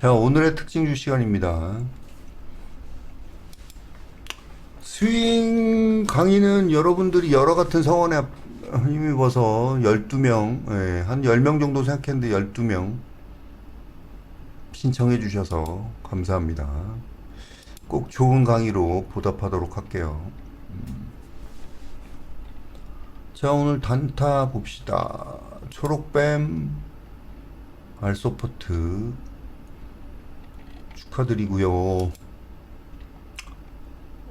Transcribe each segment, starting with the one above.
자, 오늘의 특징주 시간입니다. 스윙 강의는 여러분들이 여러 같은 성원에 힘입어서 12명, 예, 한 10명 정도 생각했는데 12명 신청해 주셔서 감사합니다. 꼭 좋은 강의로 보답하도록 할게요. 음. 자, 오늘 단타 봅시다. 초록뱀, 알소포트, 축하드리고요.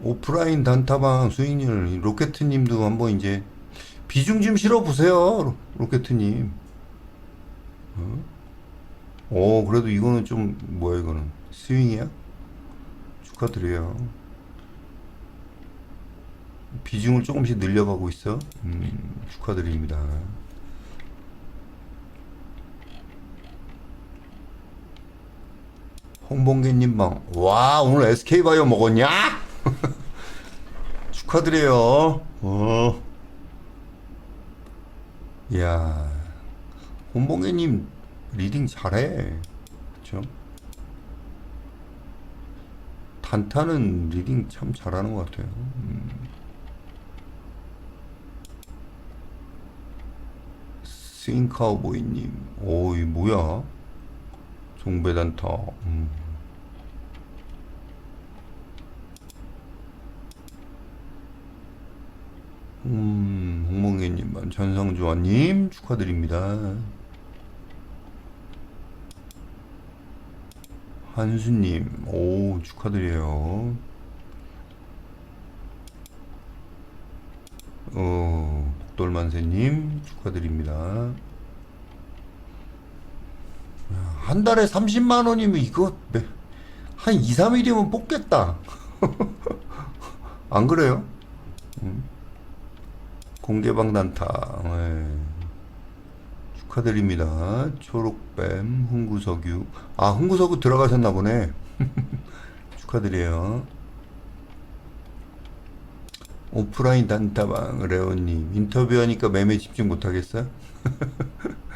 오프라인 단타방 수익률 로켓님도 한번 이제 비중 좀 실어 보세요, 로켓님. 어? 오, 그래도 이거는 좀 뭐야 이거는 스윙이야? 축하드려요. 비중을 조금씩 늘려가고 있어. 음, 축하드립니다. 홍봉계님 방. 와, 오늘 SK바이오 먹었냐? 축하드려요. 어. 이야, 홍봉계님 리딩 잘해. 그쵸? 단타는 리딩 참 잘하는 것 같아요. 음. 스윙카우보이님. 오, 이 뭐야? 종배단타. 음. 음, 홍몽개님만 전성주원님 축하드립니다. 한수님, 오 축하드려요. 어, 복돌만세님 축하드립니다. 한 달에 30만 원이면 이거 매- 한 2, 3일이면 뽑겠다. 안 그래요? 음. 공개방 단타. 예. 축하드립니다. 초록뱀, 흥구석유. 아, 흥구석유 들어가셨나 보네. 축하드려요. 오프라인 단타방, 레오님. 인터뷰하니까 매매 집중 못하겠어요?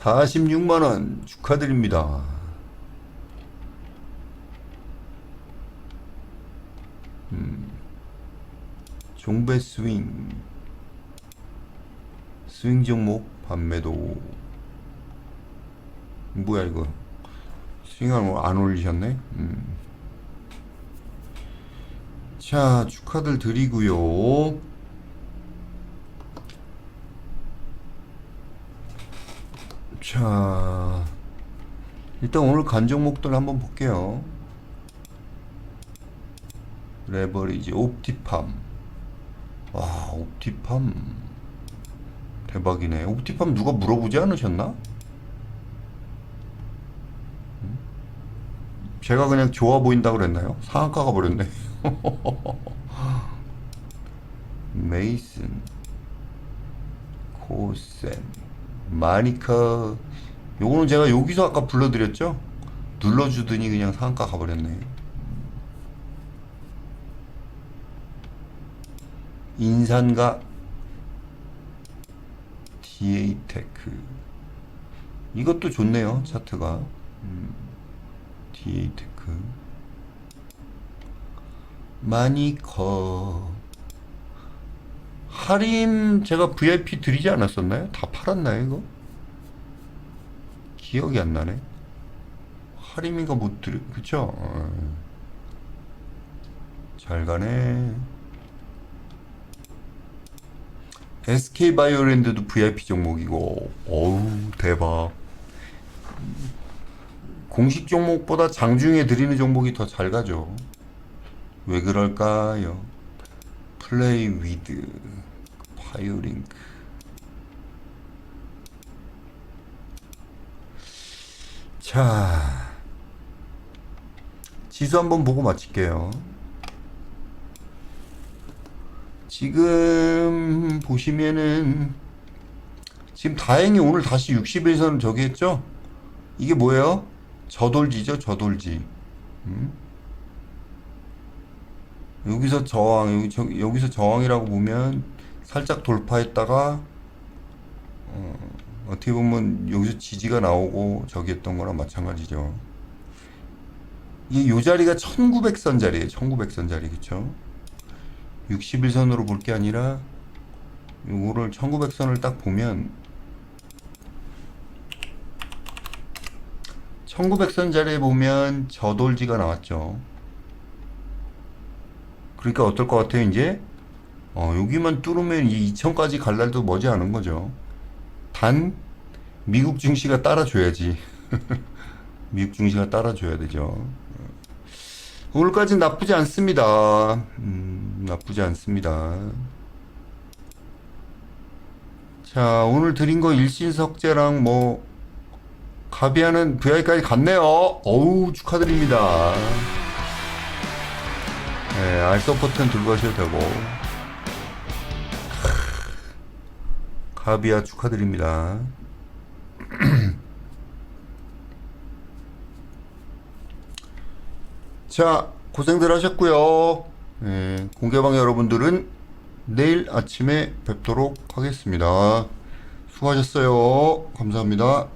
46만원 축하드립니다. 음, 종배 스윙. 스윙 종목 판매도. 뭐야, 이거. 스윙을 뭐안 올리셨네? 음. 자, 축하들 드리고요. 자, 일단 오늘 간 종목들 한번 볼게요. 레버리지, 옵티팜. 와, 옵티팜. 대박이네. 옵티팜 누가 물어보지 않으셨나? 음? 제가 그냥 좋아 보인다 그랬나요? 상한가가 버렸네. 메이슨, 코센. 마니카 요거는 제가 여기서 아까 불러드렸죠? 눌러주더니 그냥 상한가 가버렸네. 인산과 DA테크. 이것도 좋네요 차트가. 음, DA테크. 마니커 할인 제가 VIP 드리지 않았었나요? 다 팔았나요 이거? 기억이 안 나네. 할인인가 못 드리 그쵸? 어. 잘 가네. SK 바이오랜드도 VIP 종목이고, 어우 대박. 공식 종목보다 장중에 드리는 종목이 더 잘 가죠. 왜 그럴까요? 플레이 위드 파이오링크 자 지수 한번 보고 마칠게요. 지금 보시면은 지금 다행히 오늘 다시 60일선 저기 했죠? 이게 뭐예요? 저돌지죠 저돌지. 음? 여기서 저항, 여기, 저, 여기서 저항이라고 보면 살짝 돌파했다가 어, 어떻게 보면 여기서 지지가 나오고 저기 했던 거랑 마찬가지죠. 이게 요 자리가 1900선 자리에요. 1900선 자리 그쵸? 61선으로 볼 게 아니라 요거를 1900선을 딱 보면 1900선 자리에 보면 저돌지가 나왔죠. 그러니까 어떨 것 같아요, 이제? 어, 여기만 뚫으면 이 2000까지 갈 날도 머지 않은 거죠. 단, 미국 증시가 따라줘야지. 미국 증시가 따라줘야 되죠. 오늘까지는 나쁘지 않습니다. 음, 나쁘지 않습니다. 자, 오늘 드린 거 일신석재랑 뭐, 가비아는 VI까지 갔네요. 어우, 축하드립니다. 네, 알서 버튼 들고 가셔도 되고. 가비아 축하드립니다. 자, 고생들 하셨고요. 예, 공개방 여러분들은 내일 아침에 뵙도록 하겠습니다. 수고하셨어요. 감사합니다.